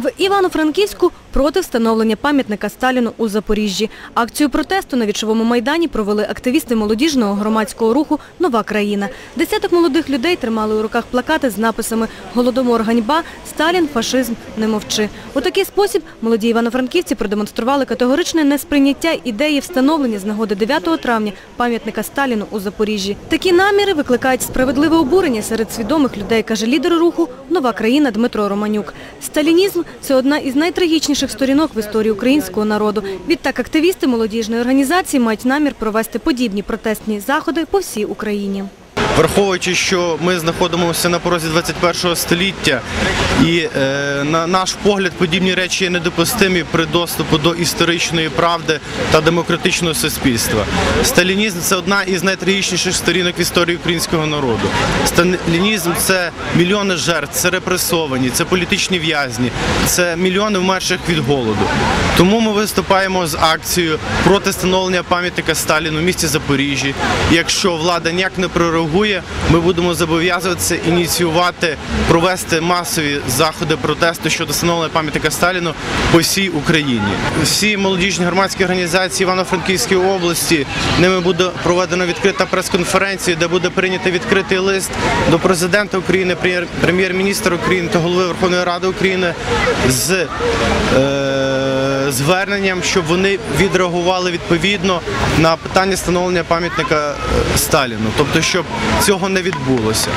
В Івано-Франківську проти встановлення пам'ятника Сталіну у Запоріжжі. Акцію протесту на Вічовому майдані провели активісти молодіжного громадського руху «Нова країна». Десяток молодих людей тримали у руках плакати з написами «Голодомор ганьба», «Сталін, фашизм, не мовчи». У такий спосіб молоді івано-франківці продемонстрували категоричне несприйняття ідеї встановлення з нагоди 9 травня пам'ятника Сталіну у Запоріжжі. Такі наміри викликають справедливе обурення серед свідомих людей, каже лідер руху «Нова країна» Дмитро Романюк. Сталінізм – це одна із найтрагічніших сторінок в історії українського народу. Відтак активісти молодіжної організації мають намір провести подібні протестні заходи по всій Україні. Враховуючи, що ми знаходимося на порозі 21 століття, і е, на наш погляд подібні речі є недопустимі при доступу до історичної правди та демократичного суспільства. Сталінізм це одна із найтрагічніших сторінок історії українського народу. Сталінізм це мільйони жертв, це репресовані, це політичні в'язні, це мільйони вмерших від голоду. Тому ми виступаємо з акцією проти встановлення пам'ятника Сталіну в місті Запоріжжі. Якщо влада ніяк не прореагує, ми будемо зобов'язуватися ініціювати, провести масові заходи протесту щодо встановлення пам'ятника Сталіну по всій Україні. Всі молодіжні громадські організації Івано-Франківської області ними буде проведена відкрита прес-конференція, де буде прийнятий відкритий лист до президента України, прем'єр- прем'єр-міністра України та голови Верховної Ради України з е, зверненням, щоб вони відреагували відповідно на питання встановлення пам'ятника е, Сталіну, тобто щоб цього не відбулося.